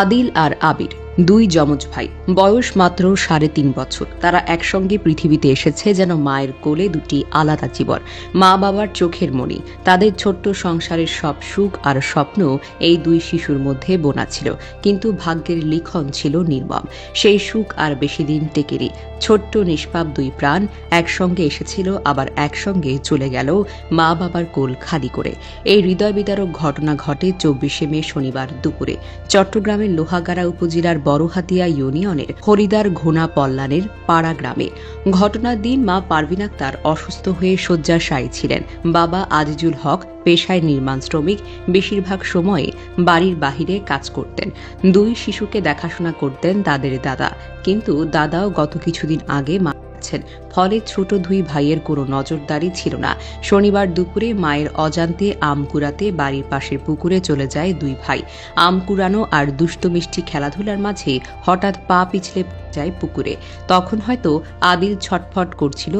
আদিল আর আবির। দুই যমজ ভাই। বয়স মাত্র সাড়ে তিন বছর। তারা একসঙ্গে পৃথিবীতে এসেছে যেন মায়ের কোলে দুটি আলাদা জীবন, মা বাবার চোখের মণি। তাদের ছোট্ট সংসারের সব সুখ আর স্বপ্ন এই দুই শিশুর মধ্যে বোনা ছিল, কিন্তু ভাগ্যের লিখন ছিল নির্মম। সেই সুখ আর বেশি দিন টেকেনি। ছোট্ট নিষ্পাপ দুই প্রাণ একসঙ্গে এসেছিল, আবার একসঙ্গে চলে গেল মা বাবার কোল খালি করে। এই হৃদয় বিদারক ঘটনা ঘটে চব্বিশে মে শনিবার দুপুরে। চট্টগ্রামের লোহাগাড়া উপজেলার বড়হাতিয়া ইউনিয়নের হরিদার ঘোনা পল্লানের পাড়া গ্রামে। ঘটনার দিন মা পারভিন আক্তার অসুস্থ হয়ে শয্যাশায়ী ছিলেন। বাবা আজিজুল হক পেশায় নির্মাণ শ্রমিক, বেশিরভাগ সময়ে বাড়ির বাহিরে কাজ করতেন। দুই শিশুকে দেখাশোনা করতেন তাদের দাদা। কিন্তু দাদাও গত কিছুদিন আগে গেছেন ফলে ছোট দুই ভাইয়ের কোনো নজরদারি ছিল না। শনিবার দুপুরে মায়ের অজান্তে আম কুড়াতে বাড়ির পাশের পুকুরে চলে যায় দুই ভাই। আম কুড়ানো আর দুষ্ট মিষ্টি খেলাধুলার মাঝে হঠাৎ পা পিছলে যায় পুকুরে। তখন হয়তো আদিল ছটফট করছিল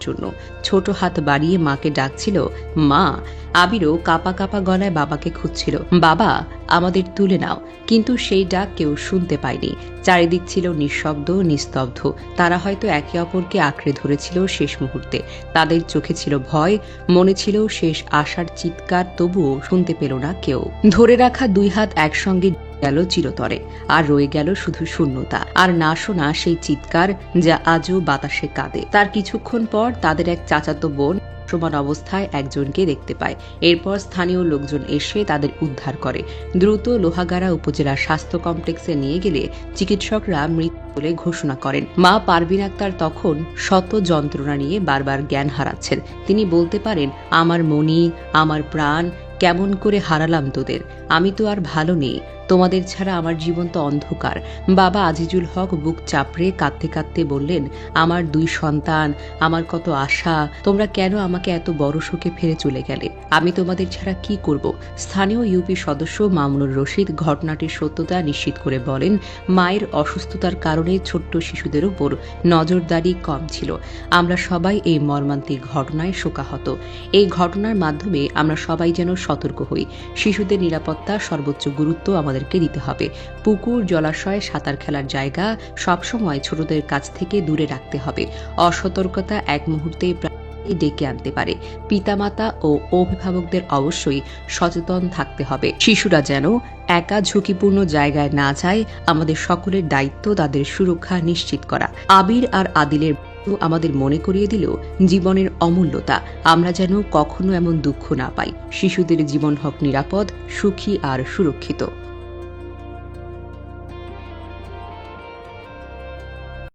জন্য। ছোট হাত বাড়িয়ে মাকে ডাকছিল, মা। আবিরও কাপা কাপা গলায় বাবাকে খুঁজছিল, বাবা, আমাদের তুলে নাও। কিন্তু সেই ডাক কেউ শুনতে পায়নি। চারিদিক ছিল নিঃশব্দ, নিস্তব্ধ। তারা হয়তো একে অপরকে আঁকড়ে ধরেছিল শেষ মুহূর্তে। তাদের চোখে ছিল ভয়, মনে ছিল শেষ আশার চিৎকার, তবুও শুনতে পেল না কেউ। ধরে রাখা দুই হাত একসঙ্গে গেল চিরতরে, আর রয়ে গেল শুধু শূন্যতা। আর না শোনা সেই চিৎকার যা আজও বাতাসে কাঁদে। তার কিছুক্ষণ পর তাদের এক চাচাতো বোন সমান অবস্থায় একজনকে দেখতে পায়। এরপর স্থানীয় লোকজন এসে তাদের উদ্ধার করে। দ্রুত লোহাগাড়া উপজেলা স্বাস্থ্য কমপ্লেক্সে নিয়ে গেলে চিকিৎসকরা মৃত বলে ঘোষণা করেন। মা পারভিন আক্তার তখন শত যন্ত্রণা নিয়ে বারবার জ্ঞান হারাচ্ছেন। তিনি বলতে পারেন, আমার মনি, আমার প্রাণ, কেমন করে হারালাম তোদের? আমি তো আর ভালো নেই। তোমাদের ছাড়া আমার জীবন তো অন্ধকার। বাবা আজিজুল হক বুক চাপড়ে কাঁদতে কাঁদতে বললেন, আমার দুই সন্তান, আমার কত আশা, তোমরা কেন আমাকে এত বড় শোকে ফেরে চলে গেলে? আমি তোমাদের ছাড়া কি করব? স্থানীয় ইউপি সদস্য মামুনুর রশিদ ঘটনাটির সত্যতা নিশ্চিত করে বলেন, মায়ের অসুস্থতার কারণে ছোট্ট শিশুদের উপর নজরদারি কম ছিল। আমরা সবাই এই মর্মান্তিক ঘটনায় শোকাহত। এই ঘটনার মাধ্যমে আমরা সবাই যেন সতর্ক হই। শিশুদের নিরাপত্তা সর্বোচ্চ গুরুত্ব আমাদেরকে দিতে হবে। পুকুর, জলাশয়, সাঁতার খেলার জায়গা সবসময় ছোটদের কাছ থেকে দূরে রাখতে হবে। অসতর্কতা এক মুহূর্তে ডেকে আনতে পারে। পিতামাতা ও অভিভাবকদের অবশ্যই সচেতন থাকতে হবে। শিশুরা যেন একা ঝুঁকিপূর্ণ জায়গায় না যায়, আমাদের সকলের দায়িত্ব তাদের সুরক্ষা নিশ্চিত করা। আবির আর আদিলের আমাদের মনে করিয়ে দিল জীবনের অমূল্যতা। আমরা যেন কখনো এমন দুঃখ না পাই। শিশুদের জীবন হোক নিরাপদ, সুখী আর সুরক্ষিত।